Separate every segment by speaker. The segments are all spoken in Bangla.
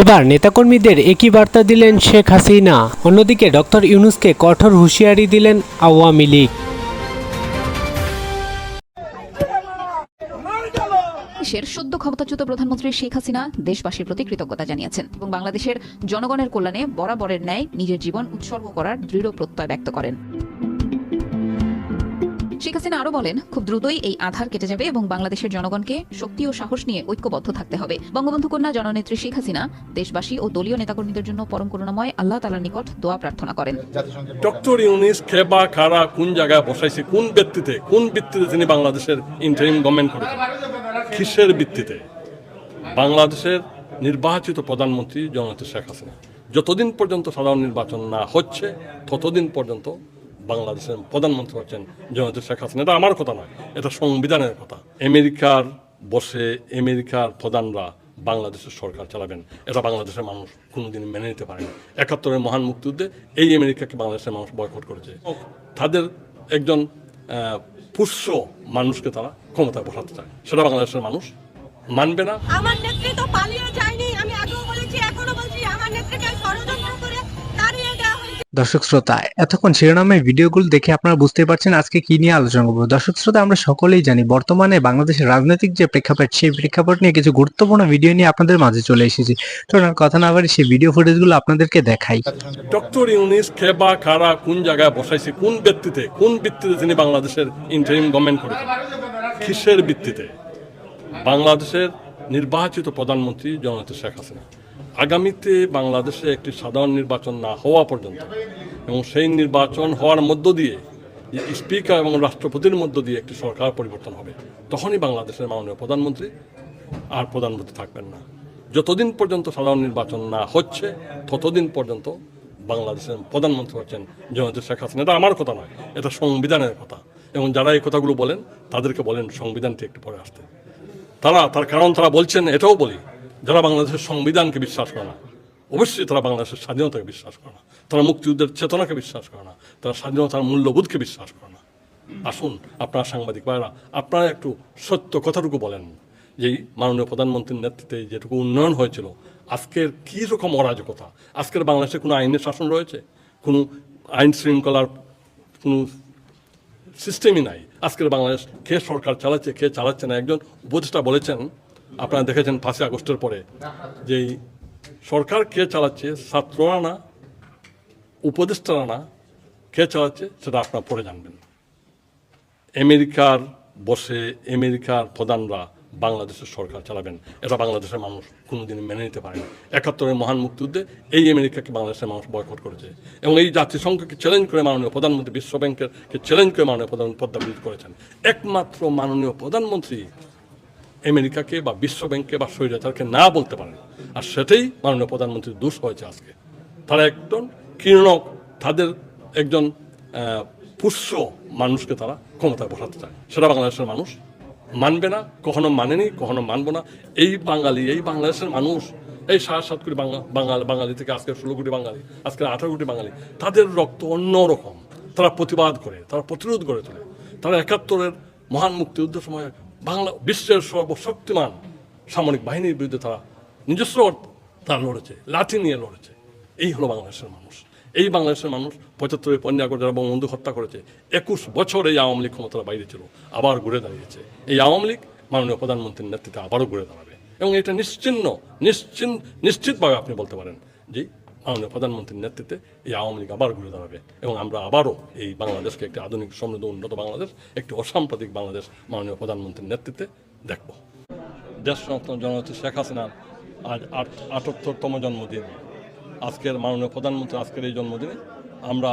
Speaker 1: এবার নেতাকর্মীদের একই বার্তা দিলেন শেখ হাসিনা। অন্যদিকে ডক্টর ইউনুসকে কঠোর হুঁশিয়ারি দিলেন আওয়ামী লীগ।
Speaker 2: দেশের সদ্য ক্ষমতাচ্যুত প্রধানমন্ত্রী শেখ হাসিনা দেশবাসীর প্রতি কৃতজ্ঞতা জানিয়েছেন এবং বাংলাদেশের জনগণের কল্যাণে বরাবরের ন্যায় নিজের জীবন উৎসর্গ করার দৃঢ় প্রত্যয় ব্যক্ত করেন। শেখ হাসিনা আরও বলেন, খুব দ্রুতই এই আধার কেটে যাবে এবং বাংলাদেশের জনগণকে শক্তি ও সাহস নিয়ে ঐক্যবদ্ধ থাকতে হবে। বঙ্গবন্ধু কন্যা জননেত্রী শেখ হাসিনা দেশবাসী ও দলীয় নেতাকর্মীদের জন্য পরম করুণাময় আল্লাহ তালার নিকট দোয়া প্রার্থনা করেন।
Speaker 3: ডক্টর ইউনিস খেবা কারা কোন জায়গায় বসাইছে, কোন ভিত্তিতে কোন ভিত্তিতে তিনি বাংলাদেশের ইন্টারিম গভর্নমেন্ট করেছেন? কিসের ভিত্তিতে? বাংলাদেশের নির্বাচিত প্রধানমন্ত্রী জননেত্রী শেখ হাসিনা। যতদিন পর্যন্ত সাধারণ নির্বাচন না হচ্ছে, ততদিন পর্যন্ত বাংলাদেশের প্রধানমন্ত্রী হচ্ছেন জননেত্রী শেখ হাসিনা। এটা আমার কথা নয়, এটা সংবিধানের কথা। আমেরিকার বসে আমেরিকার প্রধানরা বাংলাদেশের সরকার চালাবেন। এটা বাংলাদেশের মানুষ কোনোদিন মেনে নিতে পারেনি। একাত্তরের মহান মুক্তিযুদ্ধে এই আমেরিকাকে বাংলাদেশের মানুষ বয়কট করেছে। তাদের একজন পুষ্য মানুষকে তারা ক্ষমতায় বসাতে চায়। সেটা বাংলাদেশের মানুষ মানবে না।
Speaker 4: আমার নেত্রী তো পালিয়ে যায়নি, আমি আগেও বলেছি, এখনও বলছি, আমার নেত্রীকে ষড়যন্ত্র
Speaker 5: দর্শক শ্রোতা, এতক্ষণ শিরোনামের ভিডিওগুলো দেখে আপনারা বুঝতে পারছেন আজকে কি নিয়ে আলোচনা করব। দর্শক শ্রোতা, আমরা সকলেই জানি বর্তমানে বাংলাদেশের রাজনৈতিক যে প্রেক্ষাপট, সেই প্রেক্ষাপট নিয়ে কিছু গুরুত্বপূর্ণ ভিডিও নিয়ে আপনাদের মাঝে চলে এসেছি। কথা না বাড়ি সেই ভিডিও ফুটেজগুলো আপনাদেরকে দেখাই।
Speaker 3: ডক্টর ইউনিস খেবা কারা কোন জায়গায় বসাইছে, কোন ভিত্তিতে কোন ভিত্তিতে তিনি বাংলাদেশের ইন্টারিম গভর্নমেন্ট করেছেন? কিসের ভিত্তিতে? বাংলাদেশের নির্বাচিত প্রধানমন্ত্রী জননেত্রী শেখ হাসিনা। আগামীতে বাংলাদেশে একটি সাধারণ নির্বাচন না হওয়া পর্যন্ত এবং সেই নির্বাচন হওয়ার মধ্য দিয়ে স্পিকার এবং রাষ্ট্রপতির মধ্য দিয়ে একটি সরকার পরিবর্তন হবে, তখনই বাংলাদেশের মাননীয় প্রধানমন্ত্রী আর প্রধানমন্ত্রী থাকবেন না। যতদিন পর্যন্ত সাধারণ নির্বাচন না হচ্ছে, ততদিন পর্যন্ত বাংলাদেশের প্রধানমন্ত্রী হচ্ছেন জননেত্রী শেখ হাসিনা। এটা আমার কথা নয়, এটা সংবিধানের কথা। এবং যারা এই কথাগুলো বলেন, তাদেরকে বলেন, সংবিধানটি একটু পরে আসতে। তারা, তার কারণ তারা বলছেন, এটাও বলি যারা বাংলাদেশের সংবিধানকে বিশ্বাস করে না, অবশ্যই তারা বাংলাদেশের স্বাধীনতাকে বিশ্বাস করে না, তারা মুক্তিযুদ্ধের চেতনাকে বিশ্বাস করে না, তারা স্বাধীনতার মূল্যবোধকে বিশ্বাস করে না। আসুন, আপনারা সাংবাদিক ভাইরা আপনারা একটু সত্য কথাটুকু বলেন যে মাননীয় প্রধানমন্ত্রীর নেতৃত্বে যেটুকু উন্নয়ন হয়েছিল, আজকের কী রকম অরাজকতা? আজকের বাংলাদেশে কোনো আইনের শাসন রয়েছে? কোনো আইন শৃঙ্খলার কোনো সিস্টেমই নাই? আজকের বাংলাদেশ কে সরকার চালাচ্ছে, কে চালাচ্ছে না? একজন উপদেষ্টা বলেছেন আপনারা দেখেছেন পাঁচই আগস্টের পরে যে সরকার কে চালাচ্ছে ছাত্ররা না উপদেষ্টারা না কে চালাচ্ছে, সেটা আপনারা পরে জানবেন। আমেরিকার বসে আমেরিকার প্রধানরা বাংলাদেশের সরকার চালাবেন। এটা বাংলাদেশের মানুষ, কোনোদিন মেনে নিতে পারে না। একাত্তরের মহান মুক্তিযুদ্ধে এই আমেরিকাকে বাংলাদেশের মানুষ বয়কট করেছে। এবং এই জাতিসংঘকে চ্যালেঞ্জ করে মাননীয় প্রধানমন্ত্রী, বিশ্ব ব্যাংকের চ্যালেঞ্জ করে মাননীয় প্রধান পদ্মাবৃত করেছেন। একমাত্র মাননীয় প্রধানমন্ত্রী আমেরিকাকে বা বিশ্ব ব্যাংকে বা স্বৈরাচারকে না বলতে পারেন। আর সেটাই মাননীয় প্রধানমন্ত্রীর দোষ হয়েছে আজকে। তারা একজন কীর্ণক তাদের একজন পুষ্য মানুষকে তারা ক্ষমতায় বসাতে চায়। সেটা বাংলাদেশের মানুষ মানবে না, কখনো মানেনি, কখনো মানবো না। এই বাঙালি, এই বাংলাদেশের মানুষ, এই সাড়ে সাত কোটি বাঙালি বাঙালি থেকে আজকে ষোলো কোটি বাঙালি, আজকে আঠারো কোটি বাঙালি, তাদের রক্ত অন্য রকম তারা প্রতিবাদ করে, তারা প্রতিরোধ করে তোলে। তারা একাত্তরের মহান মুক্তিযুদ্ধের সময় বাংলা বিশ্বের সর্বশক্তিমান সামরিক বাহিনীর বিরুদ্ধে তারা নিজস্ব তারা লড়েছে, লাঠি নিয়ে লড়েছে। এই হলো বাংলাদেশের মানুষ। এই বাংলাদেশের মানুষ পঁচাত্তরে পঞ্জাগর যারা বঙ্গবন্ধু হত্যা করেছে, একুশ বছর এই আওয়ামী লীগ ক্ষমতার বাইরে ছিল, আবার ঘুরে দাঁড়িয়েছে। এই আওয়ামী লীগ মাননীয় প্রধানমন্ত্রীর নেতৃত্বে আবারও ঘুরে দাঁড়াবে। এবং এটা নিশ্চিন্ন, নিশ্চিন, নিশ্চিতভাবে আপনি বলতে পারেন যে মাননীয় প্রধানমন্ত্রীর নেতৃত্বে এই আওয়ামী লীগ আবার ঘুরে দাঁড়াবে। এবং আমরা আবারও এই বাংলাদেশকে একটি আধুনিক, সমৃদ্ধ, উন্নত বাংলাদেশ, একটি অসাম্প্রতিক বাংলাদেশ মাননীয় প্রধানমন্ত্রীর নেতৃত্বে দেখব। দেশ দেশরত্ন জননেত্রী শেখ হাসিনার আজ আট, আটাত্তরতম জন্মদিন। আজকের মাননীয় প্রধানমন্ত্রী আজকের এই জন্মদিনে আমরা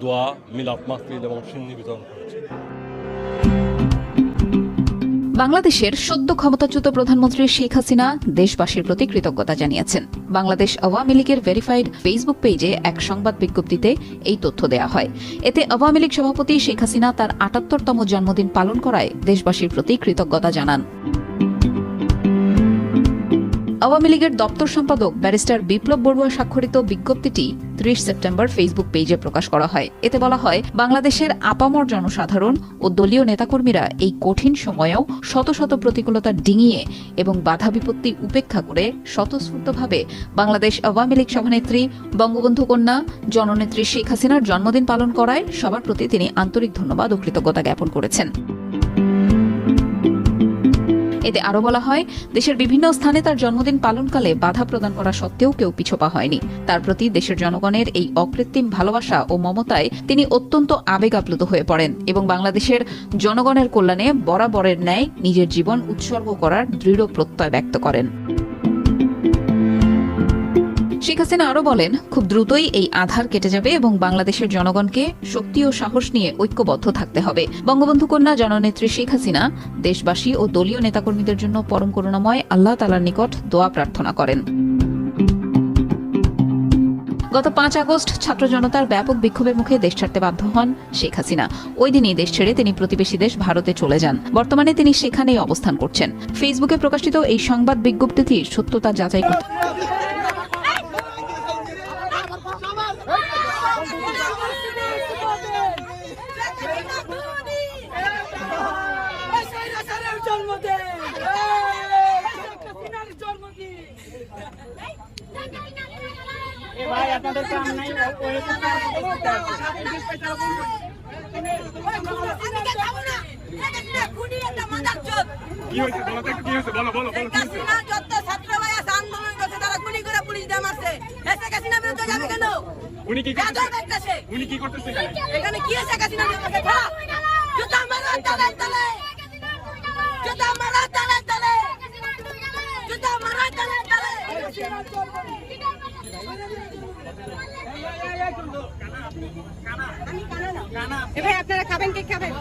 Speaker 3: দোয়া মিলাপ মাহফিল এবং সিন্নি বিতরণ করেছি।
Speaker 2: বাংলাদেশের সদ্য ক্ষমতাচ্যুত প্রধানমন্ত্রী শেখ হাসিনা দেশবাসীর প্রতি কৃতজ্ঞতা জানিয়েছেন। বাংলাদেশ আওয়ামী লীগের ভেরিফাইড ফেসবুক পেজে এক সংবাদ বিজ্ঞপ্তিতে এই তথ্য দেয়া হয়। এতে আওয়ামী লীগ সভাপতি শেখ হাসিনা তার আটাত্তরতম জন্মদিন পালন করায় দেশবাসীর প্রতি কৃতজ্ঞতা জানান। আওয়ামী লীগের দপ্তর সম্পাদক ব্যারিস্টার বিপ্লব বড়ুয়া স্বাক্ষরিত বিজ্ঞপ্তিটি ত্রিশ সেপ্টেম্বর ফেসবুক পেজে প্রকাশ করা হয়। এতে বলা হয়, বাংলাদেশের আপামর জনসাধারণ ও দলীয় নেতাকর্মীরা এই কঠিন সময়েও শত শত প্রতিকূলতা ডিঙিয়ে এবং বাধা বিপত্তি উপেক্ষা করে স্বতঃস্ফূর্তভাবে বাংলাদেশ আওয়ামী লীগ সভানেত্রী বঙ্গবন্ধু কন্যা, জননেত্রী শেখ হাসিনার জন্মদিন পালন করায় সবার প্রতি তিনি আন্তরিক ধন্যবাদ ও কৃতজ্ঞতা জ্ঞাপন করেছেন। এতে আরও বলা হয়, দেশের বিভিন্ন স্থানে তার জন্মদিন পালনকালে বাধা প্রদান করা সত্ত্বেও কেউ পিছোপা হয়নি তার প্রতি দেশের জনগণের এই অকৃত্রিম ভালোবাসা ও মমতায় তিনি অত্যন্ত আবেগ আপ্লুত হয়ে পড়েন এবং বাংলাদেশের জনগণের কল্যাণে বরাবরের ন্যায় নিজের জীবন উৎসর্গ করার দৃঢ় প্রত্যয় ব্যক্ত করেন। শেখ হাসিনা আরও বলেন, খুব দ্রুতই এই আধার কেটে যাবে এবং বাংলাদেশের জনগণকে শক্তি ও সাহস নিয়ে ঐক্যবদ্ধ থাকতে হবে। বঙ্গবন্ধু কন্যা জননেত্রী শেখ হাসিনা দেশবাসী ও দলীয় নেতাকর্মীদের জন্য পরম করুণাময় আল্লাহ তালার নিকট দোয়া প্রার্থনা করেন। গত পাঁচ আগস্ট ছাত্র জনতার ব্যাপক বিক্ষোভের মুখে দেশ ছাড়তে বাধ্য হন শেখ হাসিনা। ওই দিনই দেশ ছেড়ে তিনি প্রতিবেশী দেশ ভারতে চলে যান। বর্তমানে তিনি সেখানেই অবস্থান করছেন। ফেসবুকে প্রকাশিত এই সংবাদ বিজ্ঞপ্তিটির সত্যতা যাচাই করতে
Speaker 6: ভাই আপনাদের কাম নাই
Speaker 4: কি হয়েছে? বলো কি হয়েছে? বলো বলো বলো যত ছাত্র ভাই আছে আন্দোলন করছে তারা গুলি করে পুলিশ দিয়ে মারছে। এসে কাসিনা বিরুদ্ধে যাবে কেন?
Speaker 6: উনি কি উনি কি করতেছে এখানে?
Speaker 4: এখানে কি আছে কাসিনা বিরুদ্ধে? খেলা। জুতা মারা তালে তালে। জুতা মারা তালে তালে। জুতা মারা তালে তালে। খাবেন খাবেন?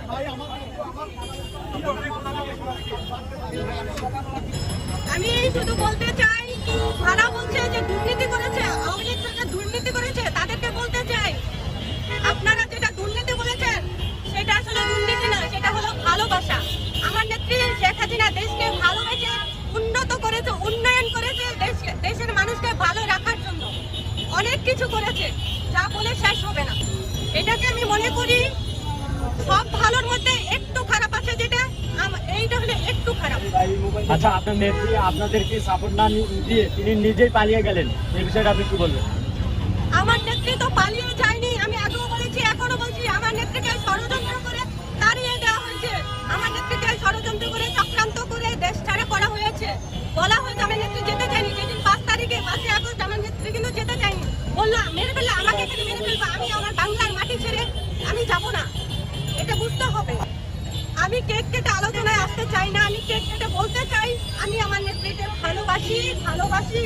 Speaker 4: আমি শুধু বলতে চাই যারা বলছে যে দুর্নীতি করেছে, আওয়ামী লীগ সরকার দুর্নীতি করেছে, তাদেরকে বলতে চাই, আপনারা যেটা দুর্নীতি বলেছেন, সেটা আসলে দুর্নীতি না সেটা হলো ভালোবাসা। আমার নেত্রী শেখ হাসিনা দেশকে ভালোবেসে উন্নত করেছে, উন্নয়ন করেছে, দেশ- দেশের মানুষকে ভালো জন্য অনেক কিছু করেছে যা বলে শেষ হবে না। এটাকে আমি মনে করি সব ভালোর মধ্যে একটু খারাপ আছে যেটা এইটা হলো একটু খারাপ।
Speaker 6: আচ্ছা আপনার নেত্রী আপনাদেরকে সাপোর্ট না দিয়ে তিনি নিজেই পালিয়ে গেলেন এই বিষয়টা আপনি কি বলবেন?
Speaker 4: আমার নেত্রী তো পালিয়ে যায়নি আমি আগেও বলেছি এখনও বলছি আমার নেত্রীকে ষড়যন্ত্র আসতে চাই না আমি কেক কেটে বলতে চাই আমি আমার নেত্রীকে ভালোবাসি ভালোবাসি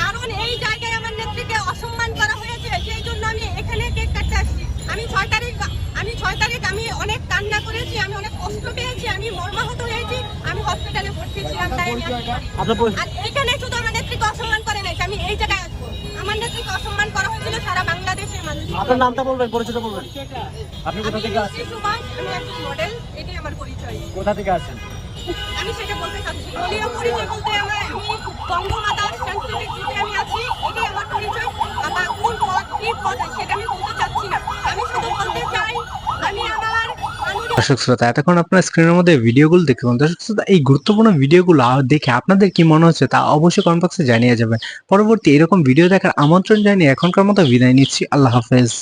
Speaker 4: কারণ এই জায়গায় আমার নেত্রীকে অসম্মান করা হয়েছে সেই জন্য আমি এখানে কেক কাটতে আসছি। আমি ছয় তারিখ আমি ছয় তারিখ আমি অনেক কান্না করেছি আমি অনেক কষ্ট পেয়েছি আমি মর্মাহত হয়েছি আমি হসপিটালে ভর্তি ছিলাম তাই আমি আর এখানে শুধু আমার নেত্রীকে অসম্মান করে নাই আমি এই জায়গায় আসব। আমার নেত্রীকে অসম্মান করা হয়েছিল সারা বাংলাদেশের মানুষ
Speaker 6: আপনার নামটা বলবেন পরিচয় বলবেন। আপনি কোথা থেকে
Speaker 4: সুভাষ আমি একজন মডেল এটাই আমার পরিচয়।
Speaker 6: কোথা থেকে আসছেন?
Speaker 4: আমি সেটা বলতে চাচ্ছি দলীয় পরিচয় বলতে আমার আমি বঙ্গমাতার সাংস্কৃতিক গ্রুপে আমি আছি এটাই আমার পরিচয়। আমার কোন পদ কি পদ সেটা আমি বলতে চাচ্ছি না। আমি শুধু বলতে চাই আমি আমার
Speaker 5: দর্শক শ্রোতা এতক্ষণ আপনার স্ক্রিনের মধ্যে ভিডিওগুলো দেখুন দর্শক শ্রোতা এই গুরুত্বপূর্ণ ভিডিওগুলো দেখে আপনাদের কি মনে হচ্ছে তা অবশ্যই কমেন্ট বক্সে জানিয়ে যাবেন। পরবর্তী এরকম ভিডিও দেখার আমন্ত্রণ জানিয়ে এখনকার মতো বিদায় নিচ্ছি। আল্লাহ হাফেজ।